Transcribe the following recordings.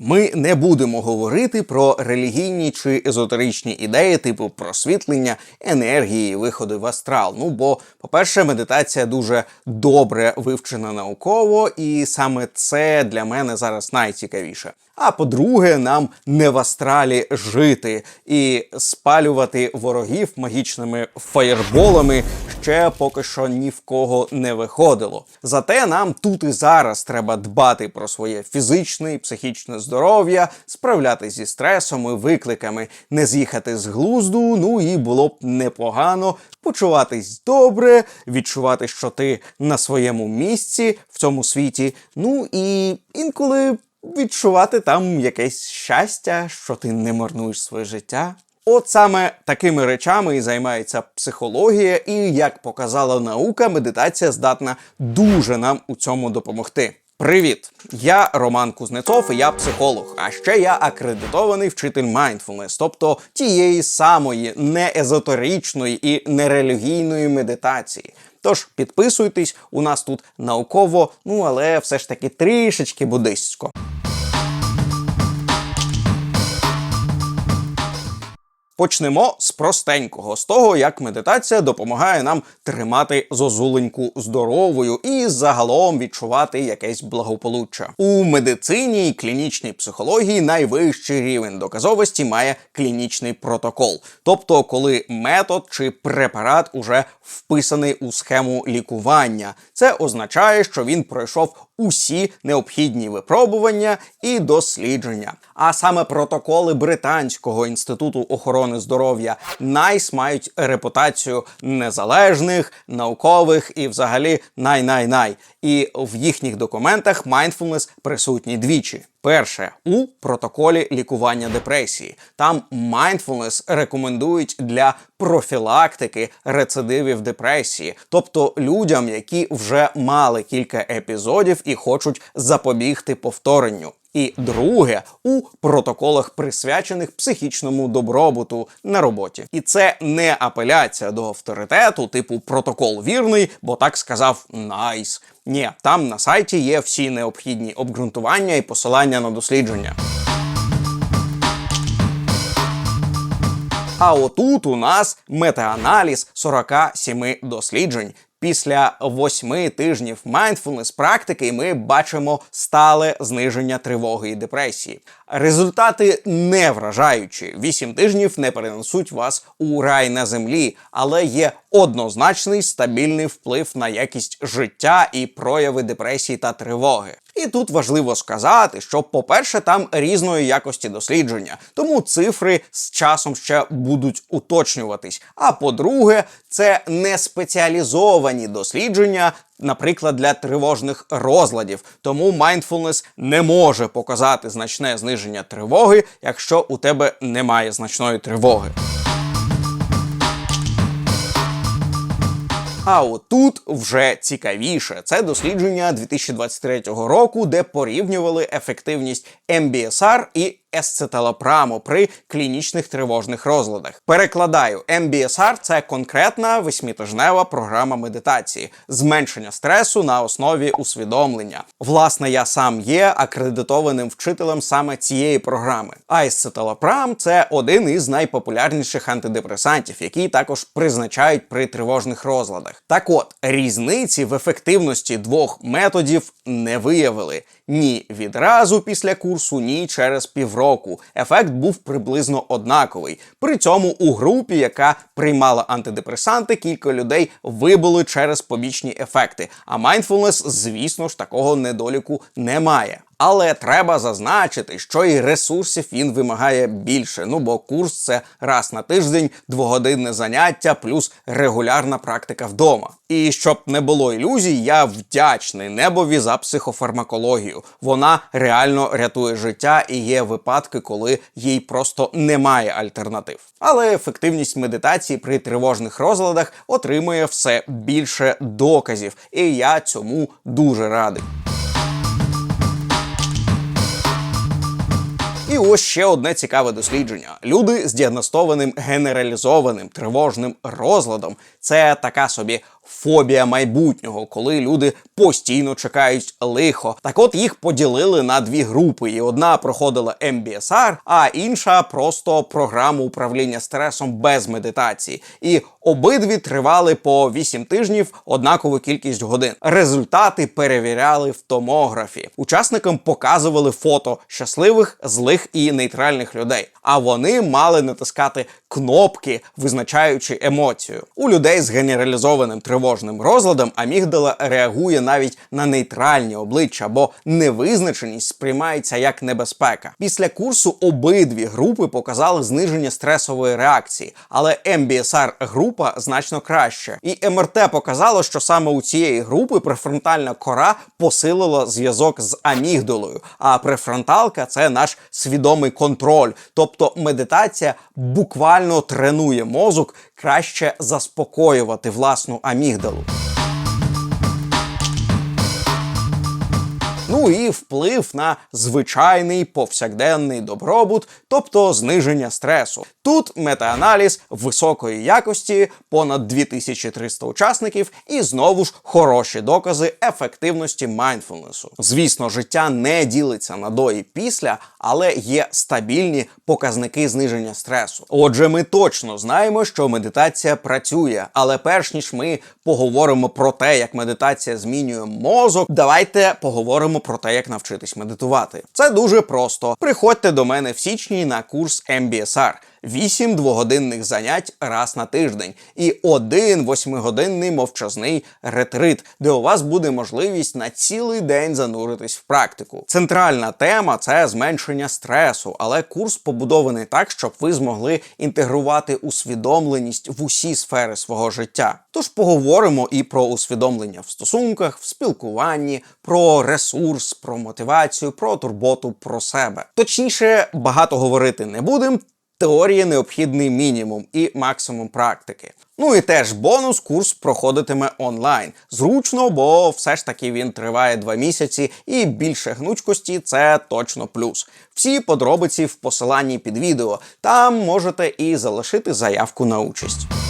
Ми не будемо говорити про релігійні чи езотеричні ідеї, типу просвітлення, енергії, виходи в астрал. Ну бо, по-перше, медитація дуже добре вивчена науково, і саме це для мене зараз найцікавіше. А по-друге, нам не в астралі жити і спалювати ворогів магічними фаєрболами ще поки що ні в кого не виходило. Зате нам тут і зараз треба дбати про своє фізичне і психічне здоров'я, справлятися зі стресом і викликами, не з'їхати з глузду. Ну і було б непогано почуватись добре, відчувати, що ти на своєму місці в цьому світі. Ну і інколи відчувати там якесь щастя, що ти не марнуєш своє життя. От саме такими речами і займається психологія, і як показала наука, медитація здатна дуже нам у цьому допомогти. Привіт! Я Роман Кузнецов, і я психолог. А ще я акредитований вчитель mindfulness, тобто тієї самої неезотеричної і нерелігійної медитації. Тож підписуйтесь, у нас тут науково, ну але все ж таки трішечки буддистсько. Почнемо з простенького, з того, як медитація допомагає нам тримати зозуленьку здоровою і загалом відчувати якесь благополуччя. У медицині і клінічній психології найвищий рівень доказовості має клінічний протокол, тобто коли метод чи препарат уже вписаний у схему лікування. Це означає, що він пройшов усі необхідні випробування і дослідження. А саме протоколи Британського інституту охорони здоров'я NICE мають репутацію незалежних, наукових і взагалі най-най-най. І в їхніх документах mindfulness присутній двічі. Перше у протоколі лікування депресії. Там mindfulness рекомендують для профілактики рецидивів депресії, тобто людям, які вже мали кілька епізодів і хочуть запобігти повторенню. І друге у протоколах, присвячених психічному добробуту на роботі. І це не апеляція до авторитету, типу протокол вірний, бо так сказав Найс. Ні, там на сайті є всі необхідні обґрунтування і посилання на дослідження. А отут у нас метааналіз 47 досліджень. Після восьми тижнів mindfulness практики ми бачимо стале зниження тривоги і депресії. Результати не вражаючі. Вісім тижнів не перенесуть вас у рай на землі, але є однозначний стабільний вплив на якість життя і прояви депресії та тривоги. І тут важливо сказати, що, по-перше, там різної якості дослідження, тому цифри з часом ще будуть уточнюватись. А по-друге, це не спеціалізовані дослідження, наприклад, для тривожних розладів. Тому mindfulness не може показати значне зниження тривоги, якщо у тебе немає значної тривоги. А отут вже цікавіше. Це дослідження 2023 року, де порівнювали ефективність MBSR і есцеталопраму при клінічних тривожних розладах. Перекладаю, MBSR – це конкретна восьмитижнева програма медитації, зменшення стресу на основі усвідомлення. Власне, я сам є акредитованим вчителем саме цієї програми. А есцеталопрам – це один із найпопулярніших антидепресантів, який також призначають при тривожних розладах. Так от різниці в ефективності двох методів не виявили ні відразу після курсу, ні через півроку. Ефект був приблизно однаковий. При цьому у групі, яка приймала антидепресанти, кілька людей вибули через побічні ефекти. А mindfulness, звісно ж, такого недоліку немає. Але треба зазначити, що і ресурсів він вимагає більше. Ну бо курс це раз на тиждень, двогодинне заняття, плюс регулярна практика вдома. І щоб не було ілюзій, я вдячний небові за психофармакологію. Вона реально рятує життя і є випадки, коли їй просто немає альтернатив. Але ефективність медитації при тривожних розладах отримує все більше доказів, і я цьому дуже радий. І ось ще одне цікаве дослідження: люди з діагностованим генералізованим тривожним розладом. Це така собі фобія майбутнього, коли люди постійно чекають лихо. Так от їх поділили на дві групи, і одна проходила MBSR, а інша просто програму управління стресом без медитації. І обидві тривали по 8 тижнів однакову кількість годин. Результати перевіряли в томографі. Учасникам показували фото щасливих, злих і нейтральних людей. А вони мали натискати кнопки, визначаючи емоцію. У людей з генералізованим тривожним розладом амігдала реагує навіть на нейтральні обличчя, бо невизначеність сприймається як небезпека. Після курсу обидві групи показали зниження стресової реакції, але MBSR група значно краще. І МРТ показало, що саме у цієї групи префронтальна кора посилила зв'язок з амігдалою, а префронталка це наш свідомий контроль. Тобто медитація буквально тренує мозок краще заспокоювати власну амігдалу. Ну і вплив на звичайний повсякденний добробут, тобто зниження стресу. Тут метааналіз високої якості, понад 2300 учасників, і знову ж хороші докази ефективності майндфулнесу. Звісно, життя не ділиться на до і після, але є стабільні показники зниження стресу. Отже, ми точно знаємо, що медитація працює, але перш ніж ми поговоримо про те, як медитація змінює мозок, давайте поговоримо про те, як навчитись медитувати. Це дуже просто. Приходьте до мене в січні на курс MBSR. 8 двогодинних занять раз на тиждень і один восьмигодинний мовчазний ретрит, де у вас буде можливість на цілий день зануритись в практику. Центральна тема це зменшення стресу, але курс побудований так, щоб ви змогли інтегрувати усвідомленість в усі сфери свого життя. Тож поговоримо і про усвідомлення в стосунках, в спілкуванні, про ресурс, про мотивацію, про турботу про себе. Точніше, багато говорити не будемо. Теорії необхідний мінімум і максимум практики. Ну і теж бонус курс проходитиме онлайн. Зручно, бо все ж таки він триває два місяці, і більше гнучкості це точно плюс. Всі подробиці в посиланні під відео. Там можете і залишити заявку на участь.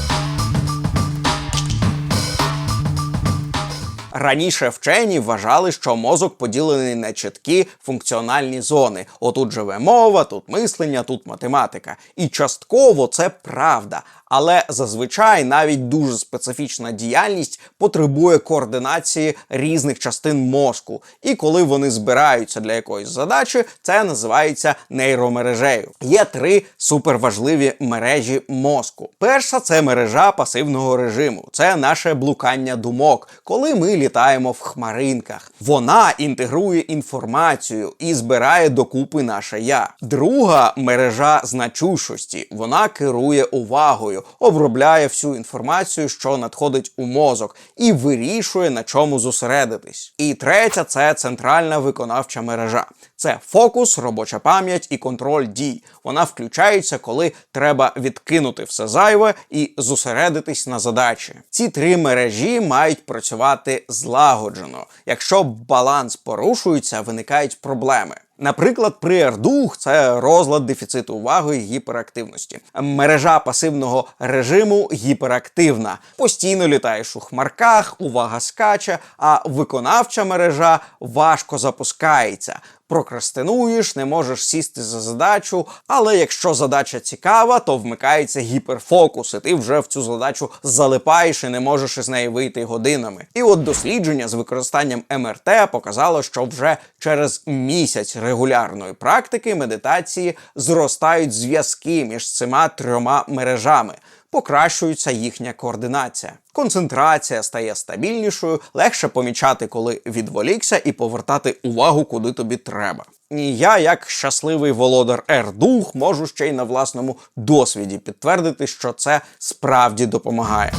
Раніше вчені вважали, що мозок поділений на чіткі функціональні зони. Отут живе мова, тут мислення, тут математика. І частково це правда. Але зазвичай навіть дуже специфічна діяльність потребує координації різних частин мозку. І коли вони збираються для якоїсь задачі, це називається нейромережею. Є три суперважливі мережі мозку. Перша це мережа пасивного режиму, це наше блукання думок, коли ми літаємо в хмаринках. Вона інтегрує інформацію і збирає докупи наше я. Друга мережа значущості. Вона керує увагою, обробляє всю інформацію, що надходить у мозок, і вирішує на чому зосередитись. І третя це центральна виконавча мережа. Це фокус, робоча пам'ять і контроль дій. Вона включається, коли треба відкинути все зайве і зосередитись на задачі. Ці три мережі мають працювати злагоджено. Якщо баланс порушується, виникають проблеми. Наприклад, при РДУХ це розлад дефіциту уваги і гіперактивності. Мережа пасивного режиму гіперактивна. Постійно літаєш у хмарках, увага скаче, а виконавча мережа важко запускається. Прокрастинуєш, не можеш сісти за задачу, але якщо задача цікава, то вмикається гіперфокус, і ти вже в цю задачу залипаєш і не можеш із неї вийти годинами. І от дослідження з використанням МРТ показало, що вже через місяць регулярної практики медитації зростають зв'язки між цими трьома мережами. Покращується їхня координація. Концентрація стає стабільнішою, легше помічати, коли відволікся, і повертати увагу, куди тобі треба. І я, як щасливий володар Ердух, можу ще й на власному досвіді підтвердити, що це справді допомагає.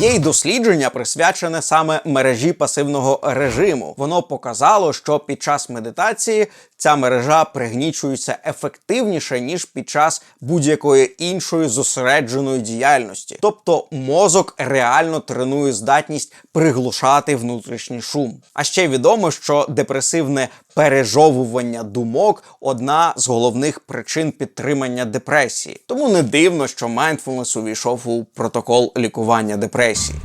Є й дослідження, присвячене саме мережі пасивного режиму. Воно показало, що під час медитації ця мережа пригнічується ефективніше ніж під час будь-якої іншої зосередженої діяльності. Тобто мозок реально тренує здатність приглушати внутрішній шум. А ще відомо, що депресивне пережовування думок одна з головних причин підтримання депресії. Тому не дивно, що майндфулнес увійшов у протокол лікування депресії.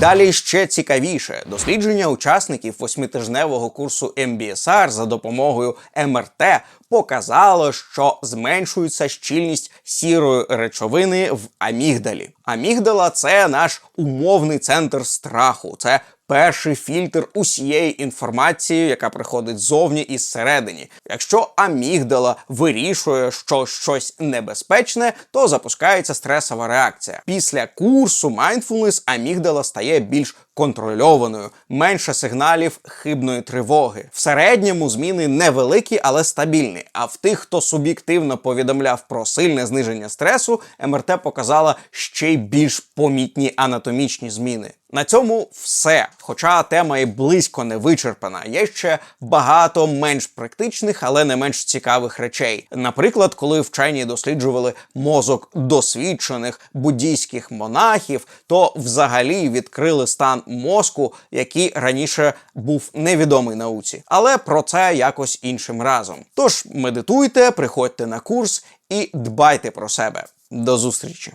Далі ще цікавіше дослідження учасників восьмитижневого курсу MBSR за допомогою МРТ показало, що зменшується щільність сірої речовини в амігдалі. Амігдала це наш умовний центр страху. Це перший фільтр усієї інформації, яка приходить ззовні і зсередині. Якщо амігдала вирішує, що щось небезпечне, то запускається стресова реакція. Після курсу Mindfulness амігдала стає більш контрольованою, менше сигналів хибної тривоги. В середньому зміни невеликі, але стабільні. А в тих, хто суб'єктивно повідомляв про сильне зниження стресу, МРТ показала ще й більш помітні анатомічні зміни. На цьому все. Хоча тема і близько не вичерпана, є ще багато менш практичних, але не менш цікавих речей. Наприклад, коли вчені досліджували мозок досвідчених буддійських монахів, то взагалі відкрили стан мозку, який раніше був невідомий науці. Але про це якось іншим разом. Тож медитуйте, приходьте на курс і дбайте про себе. До зустрічі!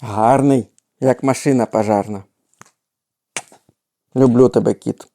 Гарний, як машина пожарна. Люблю тебе, кіт.